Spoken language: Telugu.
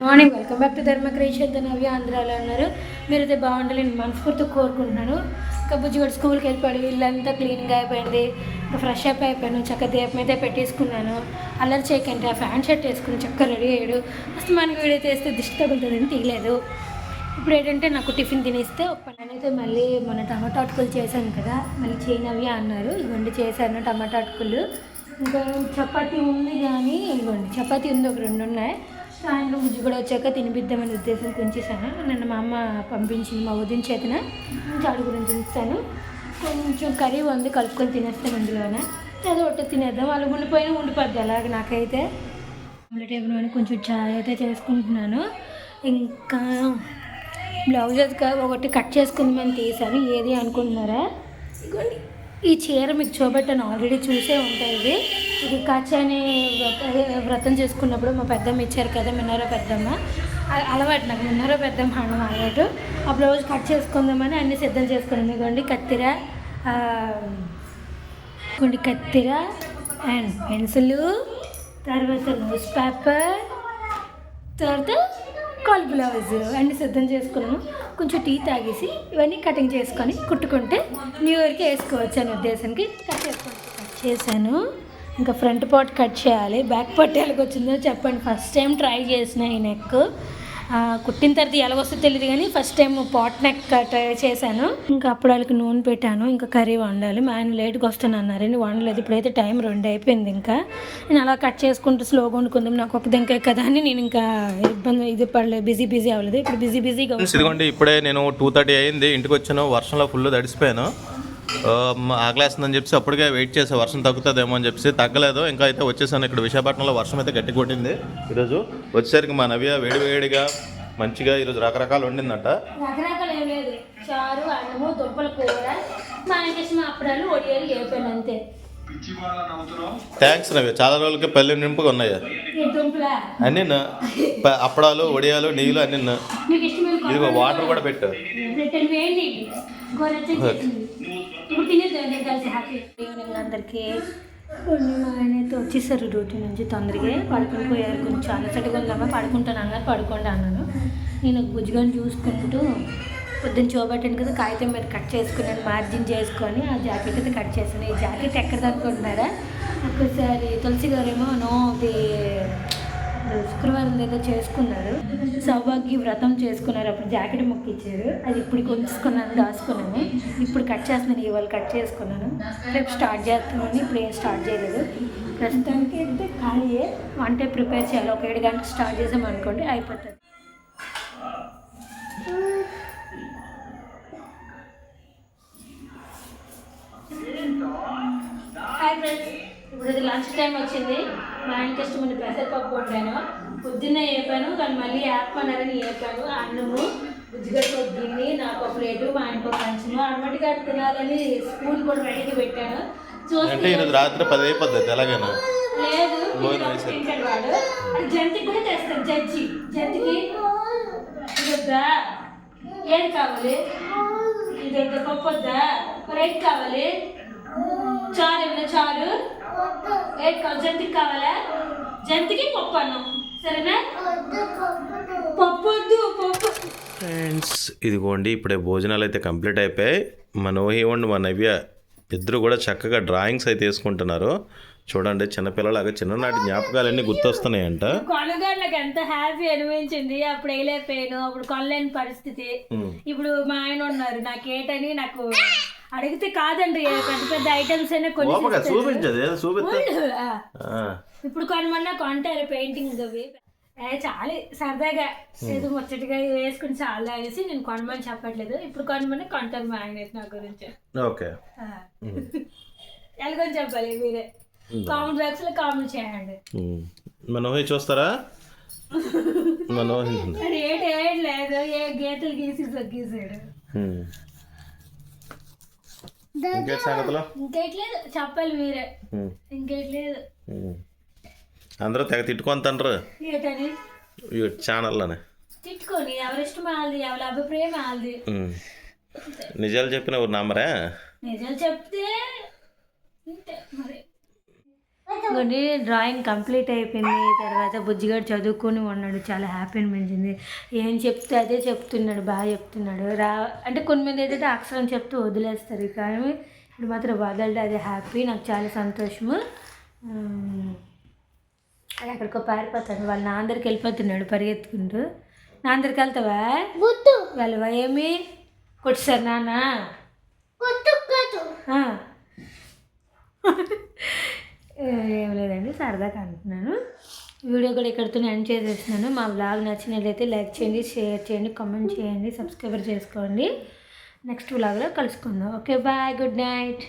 మార్నింగ్ వెల్కమ్ బ్యాక్ టు ధర్మ నవ్య ఆంధ్రాలో ఉన్నారు? మీరైతే బాగుండాలి నేను మనస్ఫూర్తి కోరుకుంటున్నాను. ఇంకా బుజ్జిగడు స్కూల్కి వెళ్ళిపోయాడు. ఇల్లంతా క్లీన్గా అయిపోయింది. ఇంకా ఫ్రెష్ అప్ అయిపోయాను. చక్క దీపం అయితే పెట్టేసుకున్నాను. అల్లరి చేయకండి. ఆ ఫ్యాన్ షర్ట్ వేసుకుని చక్క రెడీ అయ్యాడు. ఫస్ట్ మనకి వీడియో తీస్తే దిష్టి తగులుతుందని తీయలేదు. ఇప్పుడు ఏంటంటే నాకు టిఫిన్ తినేస్తే ఒక పని అయితే మళ్ళీ మన టమాటా అటుకులు చేశాను కదా. మళ్ళీ చేయనవి అన్నారు. ఇవ్వండి చేశాను టమాటా అటుకులు. ఇంకా చపాతీ ఉంది కానీ ఇవ్వండి. చపాతీ ఉంది ఒక రెండు ఉన్నాయి. సాయంత్రం బుజ్జి కూడా వచ్చాక తినిపిద్దామనే ఉద్దేశం కొంచేసాను నన్ను మా అమ్మ పంపించింది మా వదిన చేతన. చాడు గురించి ఉంచుతాను. కొంచెం కర్రీ ఉంది కలుపుకొని తినేస్తాను అందులోనే. ఏదో ఒకటి తినేద్దాం. వాళ్ళు ఉండిపోయినా ఉండిపోద్ది. అలాగే నాకైతే ఆమ్లెట్ వేయడం కొంచెం చాయ్ అయితే చేసుకుంటున్నాను. ఇంకా బ్లౌజ్ అది ఒకటి కట్ చేసుకుందామని తీసాను ఏది అనుకుంటున్నారా? ఇదిగోండి ఈ చీర మీకు చూపెట్టాను ఆల్రెడీ చూసే ఉంటాయి ఇది ఇది కచ్చని వ్రతం చేసుకున్నప్పుడు మా పెద్దమ్మ ఇచ్చారు కదా మిన్నారో పెద్దమ్మ. అలవాటు నాకు మిన్నారో పెద్దమ్మ అనడం అలవాటు. ఆ బ్లౌజ్ కట్ చేసుకుందామని అన్ని సిద్ధం చేసుకున్నాను ఇదిగోండి కత్తిర కొన్ని కత్తిర అండ్ పెన్సిల్ తర్వాత న్యూస్ పేపర్ తర్వాత కాల్ బ్లౌజ్ అన్నీ సిద్ధం చేసుకున్నాము కొంచెం టీ తాగేసి ఇవన్నీ కటింగ్ చేసుకొని కుట్టుకుంటే న్యూ ఇయర్కి వేసుకోవచ్చు అనే ఉద్దేశానికి కట్ చేసుకుంటాను కట్ చేశాను. ఇంకా ఫ్రంట్ పార్ట్ కట్ చేయాలి. బ్యాక్ పార్ట్ ఎలాగొచ్చిందో చెప్పండి. ఫస్ట్ టైం ట్రై చేసిన ఈ నెక్ కుట్టిన తర్వాత ఎలాగొస్తుందో తెలియదు కానీ first time pot neck try చేశాను. ఇంకా అప్పుడు వాళ్ళకి నూనె పెట్టాను ఇంకా కర్రీ వండాలి. మా ఆయన లేట్గా వస్తాను అన్నారు వండలేదు ఇప్పుడైతే టైం రెండు అయిపోయింది ఇంకా. నేను అలా కట్ చేసుకుంటూ స్లోగా వండుకుందాం నాకు ఒక దింకే కదా అని నేను ఇంకా ఇబ్బంది ఇది పడలేదు బిజీ బిజీ అవ్వలేదు. ఇప్పుడు బిజీ బిజీగా ఇదిగోండి ఇప్పుడే నేను టూ థర్టీ అయింది ఇంటికి వచ్చాను వర్షంలో ఫుల్ తడిసిపోయాను. ఆకలేస్తుందని చెప్పి అప్పటికే వెయిట్ చేసే వర్షం తగ్గుతుందేమో అని చెప్పి తగ్గలేదు. ఇంకా అయితే వచ్చేసాను. ఇక్కడ విశాఖపట్నంలో వర్షం అయితే గట్టి కొట్టింది. ఈరోజు వచ్చేసరికి మా నవ్య వేడి వేడిగా మంచిగా ఈరోజు రకరకాలు వండిందట. రకరకాలు ఏం లేదు. చారు అన్నము దుంపల కూర మా ఒడియాలు వేపాను అంతే థ్యాంక్స్ నవ్య. చాలా రోజులకి పల్లె నింపుగా ఉన్నాయి? అన్నీ అప్పడాలు వడియాలు నీళ్ళు అన్నీ ఇదిగో వాటర్ కూడా పెట్టు. అందరికీ వచ్చేసారు డ్యూటీ నుంచి తొందరగా. పడుకుని పోయారు కొంచెం చాలా చెట్టుగా ఉందమ్మా. పడుకుంటాను అన్నారు పడుకోండి అన్నాను. నేను బుజ్జిగాని చూసుకుంటూ పొద్దున్న చూపెట్టాను కదా కాగితం మీద కట్ చేసుకున్నాను మార్జిన్ చేసుకొని ఆ జాకెట్ అయితే కట్ చేశాను. ఈ జాకెట్ ఎక్కడ అనుకుంటున్నారా? ఒకసారి తులసి గారేమో నో అది శుక్రవారం ఏదో చేసుకున్నారు. సౌభాగ్య వ్రతం చేసుకున్నారు. అప్పుడు జాకెట్ మొక్కిచ్చారు అది ఇప్పుడు ఉంచుకున్నాను దాచుకున్నాను. ఇప్పుడు కట్ చేస్తున్నాను ఇవాళ కట్ చేసుకున్నాను. రేపు స్టార్ట్ చేస్తున్నాను ఇప్పుడు ఏం స్టార్ట్ చేయలేదు. ప్రస్తుతానికి అయితే ఖాళీయే. అంటే ప్రిపేర్ చేయాలి. ఒక ఏడు గంటలకు స్టార్ట్ చేసాం అనుకోండి అయిపోతుంది. Hi friends. ఇప్పుడు ఇది లంచ్ టైం వచ్చింది. మా ఆయనకి ఇష్టమైన పెసరపప్పు వండాను. పొద్దున్నే వేపాను కానీ మళ్ళీ వేపమన్నారని వేపాను అన్నము బుజ్జిగడ్డ గిన్నె నాకు ఒక ప్లేటు మా ఆయనకు ఒక అమ్మటిగా తినాలని స్పూన్ కూడా రెడీగా పెట్టాను. అంటే ఈరోజు రాత్రి పది అయిపోద్ది ఎలాగైనా లేదు. తింటాడు వాడు. అది జంతికి కూడా తెస్తాడు జడ్జి. జంతికి ఇదొద్దా? ఏది కావాలి? ఇదొద్దా? పప్పు వద్దా? ఏది కావాలి? చారు ఏమైనా చారు కావాలి జంతికి కావాలా? జంతికి పప్పు అన్నం. సరేనా? పప్పు వద్దు పప్పు. ఫ్రెండ్స్ ఇదిగోండి ఇప్పుడే భోజనాలు అయితే కంప్లీట్ అయిపోయాయి. మా నోహి ఉండి మా నవ్య ఇద్దరు కూడా చక్కగా డ్రాయింగ్స్ అయితే వేసుకుంటున్నారు. చూడండి చిన్నపిల్లలాగా చిన్ననాటి జ్ఞాపకాలన్నీ గుర్తొస్తున్నాయంట. కొనగాళ్ళకి ఎంత హ్యాపీ అనిపించింది. అప్పుడు వేయలేకపోయాను అప్పుడు కొనలేని పరిస్థితి. ఇప్పుడు మా ఆయన ఉన్నారు నాకేటని నాకు అడిగితే కాదండి పెద్ద పెద్ద ఐటమ్స్ అయినా కొన్ని చూపించదు చూపిస్తా. ఇప్పుడు కొనమన్నా కొంటారు పెయింటింగ్ అవి. ఏ చాలు సరదాగా. ఏదో ముచ్చటగా వేసుకుని చాలా అనేసి నేను కొనమని చెప్పట్లేదు. ఇప్పుడు కొనమని కొంటారు మా ఆయన నా గురించి. ఓకే. ఎలాగని చెప్పాలి మీరే. కామెంట్ బాక్స్లో కామెంట్ చేయండి. ఉమ్. మా నోహి చూస్తారా? మా నోహి. రేట్ ఏం లేదు ఏ గీతలు గీసి గీసాడు ఉమ్. ఇంకేంటి సంగతులు? ఇంకేట్లేదు చెప్పాలి మీరే. ఇంకేట్లేదు. అందరూ తెగ తిట్టుకుంటాండ్రు ఏటని ఈ ఛానల్లోనే. తిట్టుకొని ఎవరిష్టం వాళ్ళది ఎవరి అభిప్రాయం వాళ్ళది. నిజాలు చెప్పిన ఊరు నమ్మరా? నిజాలు చెప్తే ఇంకోటి డ్రాయింగ్ కంప్లీట్ అయిపోయింది. తర్వాత బుజ్జిగాడు చదువుకొని ఉన్నాడు. చాలా హ్యాపీ అనిపించింది. ఏం చెప్తే అదే చెప్తున్నాడు. బాగా చెప్తున్నాడు. రా అంటే కొన్ని మంది ఏంటంటే అక్షరం చెప్తూ వదిలేస్తారు. కానీ ఇప్పుడు మాత్రం వదలడు అదే హ్యాపీ నాకు చాలా సంతోషము. అది ఎక్కడికో పారిపోతాడు. వాళ్ళ నా అందరికి వెళ్ళిపోతున్నాడు పరిగెత్తుకుంటూ. నా అందరికి వెళ్తావా? వెళ్ళవా ఏమి? కొట్టిసారు నాన్న. ఏం లేదండి సరదాగా అంటున్నాను. వీడియో కూడా ఇక్కడితో ఎండ్ చేసేస్తున్నాను. మా బ్లాగ్ నచ్చినట్లయితే లైక్ చేయండి షేర్ చేయండి కామెంట్ చేయండి సబ్స్క్రైబర్ చేసుకోండి. నెక్స్ట్ బ్లాగ్లో కలుసుకుందాం. Okay bye good night.